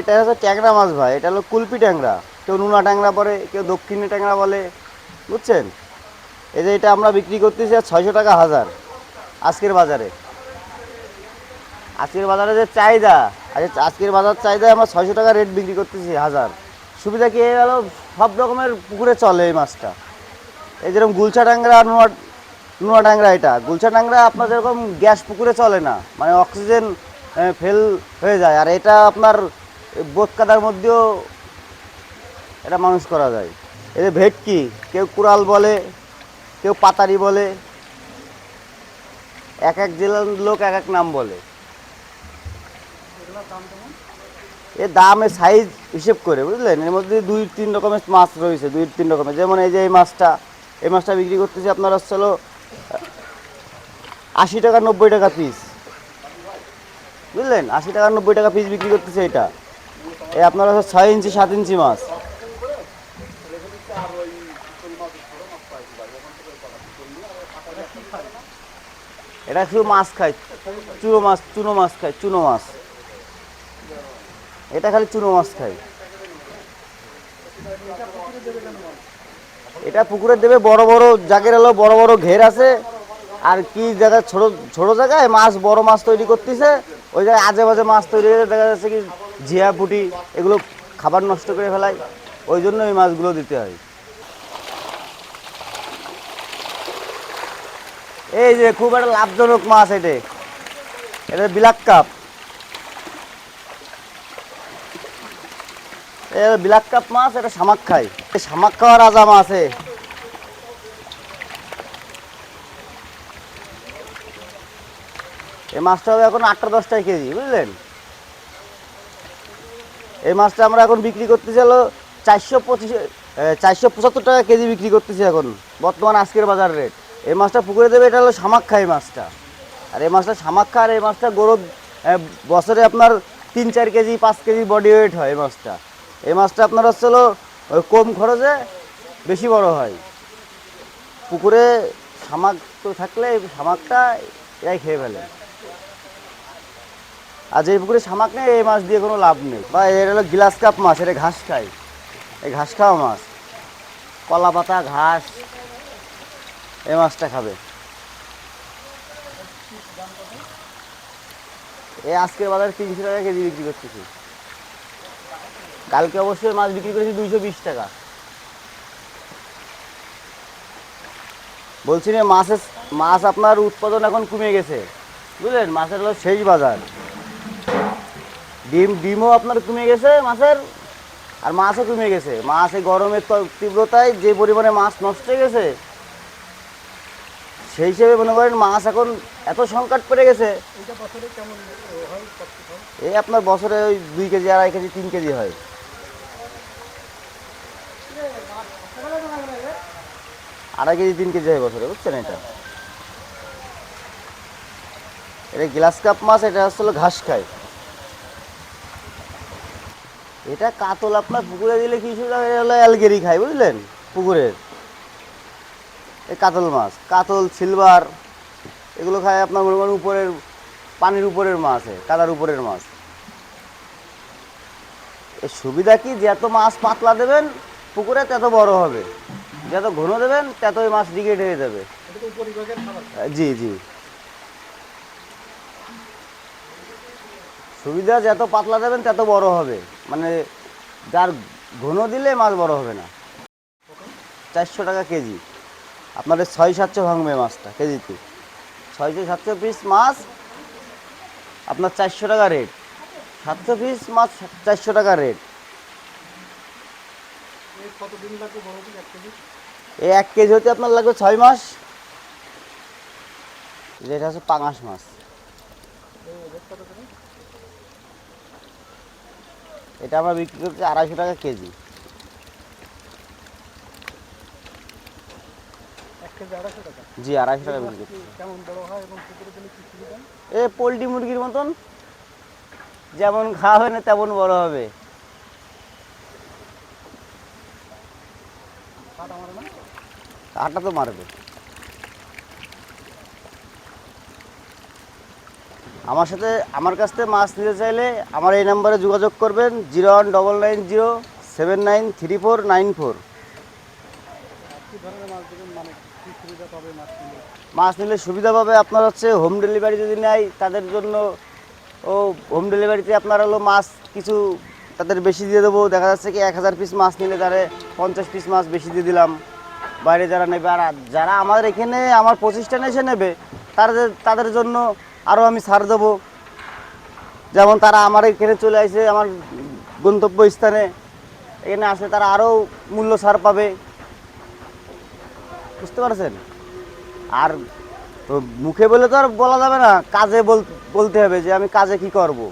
এটা হচ্ছে ট্যাংরা মাছ ভাই, এটা হলো কুলপি ট্যাংরা। কেউ নুনা ট্যাংরা বলে, কেউ দক্ষিণে ট্যাংরা বলে, বুঝছেন? এই যে এটা আমরা বিক্রি করতেছি আর ছয়শো টাকা হাজার আজকের বাজারে। আজকের বাজারে যে চাহিদা আজকে আজকের বাজার চাহিদা আমরা ছয়শো টাকা রেট বিক্রি করতেছি হাজার। সুবিধা কি গেল সব রকমের পুকুরে চলে এই মাছটা। এই যেরকম গুলচা ট্যাংরা, নোয়া নোয়া ট্যাংরা এটা। গুলচা ট্যাংরা আপনার যেরকম গ্যাস পুকুরে চলে না মানে অক্সিজেন ফেল হয়ে যায়। আর এটা আপনার বোধ কাদার মধ্যেও এটা মানুষ করা যায়। এদের ভেটকি কেউ কুড়াল বলে কেউ পাতারি বলে এক এক জেলার লোক এক এক নাম বলে। এর দামে সাইজ হিসেব করে বুঝলেন? এর মধ্যে দুই তিন রকমের মাছ রয়েছে দুই তিন রকমের। যেমন এই যে এই মাছটা এই মাছটা বিক্রি করতেছি আপনার হচ্ছে হলো আশি টাকা নব্বই টাকা পিস বুঝলেন? আশি টাকা নব্বই টাকা পিস বিক্রি করতেছে এটা। এই আপনার হচ্ছে ছয় ইঞ্চি, সাত ইঞ্চি মাছ। এটা শুধু মাছ খায়, চুনো মাছ চুনো মাছ খায়, চুনো মাছ। এটা খালি চুনো মাছ খায়। এটা পুকুরে দেবে বড় বড় জাগের হলো বড় বড় ঘের আছে। আর কি জায়গায় ছোট ছোট জায়গায় মাছ, বড় মাছ তৈরি করতেছে, ওই জায়গায় আজে বাজে মাছ তৈরি করে দেখা যাচ্ছে কি ঝিয়া পুটি এগুলো খাবার নষ্ট করে ফেলায়, ওই জন্য এই মাছগুলো দিতে হয়। এই যে খুব একটা লাভজনক মাছ এটা। এটা বিলাক কাপ। বিলাক কাপ মাছ, এটা শামাক খায়। এই শামাক খাওয়া রাজা মাছ। এই মাছটা হবে এখন আটটা দশটায় কেজি, বুঝলেন? এই মাছটা আমরা এখন বিক্রি করতেছি হলো চারশো পঁচিশ চারশো পঁচাত্তর টাকা কেজি বিক্রি করতেছি এখন। বর্তমান আজকের বাজার রেট। এই মাছটা পুকুরে দেবে, এটা হলো শামাক খাই মাছটা। আর এই মাছটা শামাক খা আর এই মাছটা গরু বছরে আপনার তিন, চার কেজি, পাঁচ কেজি বডি ওয়েট হয় এই মাছটা। এই মাছটা আপনার হচ্ছে হলো কম খরচে বেশি বড় হয়। পুকুরে শামাক তো থাকলে এই শামাকটা এরাই খেয়ে ফেলে। আর যে পুকুরে শামাক নেই, এই মাছ দিয়ে কোনো লাভ নেই। বা এর হলো গ্লাস কাপ মাছ এটা ঘাস খায়। এই ঘাস খাওয়া মাছ। কলা পাতা, ঘাস, এই মাছটা খাবে। এই আজকের বাজারে তিনশো টাকা কেজি বিক্রি করতেছি। কালকে অবশ্যই মাছ বিক্রি করেছি দুইশো বিশ টাকা। বলছি না, মাছের মাছ আপনার উৎপাদন এখন কমে গেছে। বুঝলেন? মাছের হলো শেষ বাজার। ডিম, ডিমও আপনার কমে গেছে মাছের, আর মাছও কমে গেছে। মাছ এই গরমের তীব্রতায় যে পরিমাণে মাছ নষ্ট হয়ে গেছে, সেই হিসেবে মনে করেন মাছ এখন এত সংকট পড়ে গেছে। এই আপনার বছরে ওই দুই কেজি, আড়াই কেজি, তিন কেজি হয়। আড়াই কেজি, তিন কেজি হয় বছরে, বুঝছেন এটা? এটা গ্লাস কাপ মাছ, এটা আসলে ঘাস খায়। এটা কাতল আপনার পুকুরে দিলে কিছু হলো অ্যালগেরি খায় বুঝলেন? পুকুরের। এই কাতল মাছ কাতল সিলভার এগুলো খায় আপনার মনে করেন উপরের পানির উপরের মাছ কাদার উপরের মাছ। এর সুবিধা কি? যত মাছ পাতলা দেবেন পুকুরে তত বড় হবে। যত ঘন দেবেন ততই মাছ ডিগে হয়ে যাবে জি জি। সুবিধা যত পাতলা দেবেন তত বড় হবে। মানে যার ঘন দিলে মাছ বড় হবে না। চারশো টাকা কেজি। আপনাদের ছয় সাতশো ভাঙবে মাছটা কেজিতে। ছয়শো সাতশো পিস মাছ আপনার চারশো টাকা রেট সাতশো পিস মাছ চারশো টাকা রেট এই এক কেজি? হতে আপনার লাগবে ছয় মাস। যেটা হচ্ছে পাঙাশ মাছ। এটা আমরা বিক্রি করছি আড়াইশো টাকা কেজি। জি আড়াইশো টাকা বিক্রি করছি। এ পোলট্রি মুরগির মতন। যেমন খাওয়া হবে না তেমন বড় হবে। আটা তো মারবে। আমার সাথে আমার কাছ থেকে মাছ নিতে চাইলে আমার এই নাম্বারে যোগাযোগ করবেন zero one double nine zero seven nine three four nine four. মাছ নিলে সুবিধা পাবে আপনার হচ্ছে হোম ডেলিভারি যদি নেয় তাদের জন্য ও হোম ডেলিভারিতে আপনার হলো মাছ কিছু তাদের বেশি দিয়ে দেবো। দেখা যাচ্ছে কি এক হাজার পিস মাছ নিলে তারে পঞ্চাশ পিস মাছ বেশি দিয়ে দিলাম। বাইরে যারা নেবে আর যারা আমার এখানে আমার প্রতিষ্ঠানে এসে নেবে, তাদের তাদের জন্য আরও আমি ছাড় দেবো। যেমন তারা আমার এখানে চলে আসে, আমার গন্তব্য স্থানে। এখানে আসলে তারা আরও মূল্য ছাড় পাবে। বুঝতে পারছেন? আর মুখে বলে তো আর বলা যাবে না, কাজে বল- বলতে হবে যে আমি কাজে কি করব।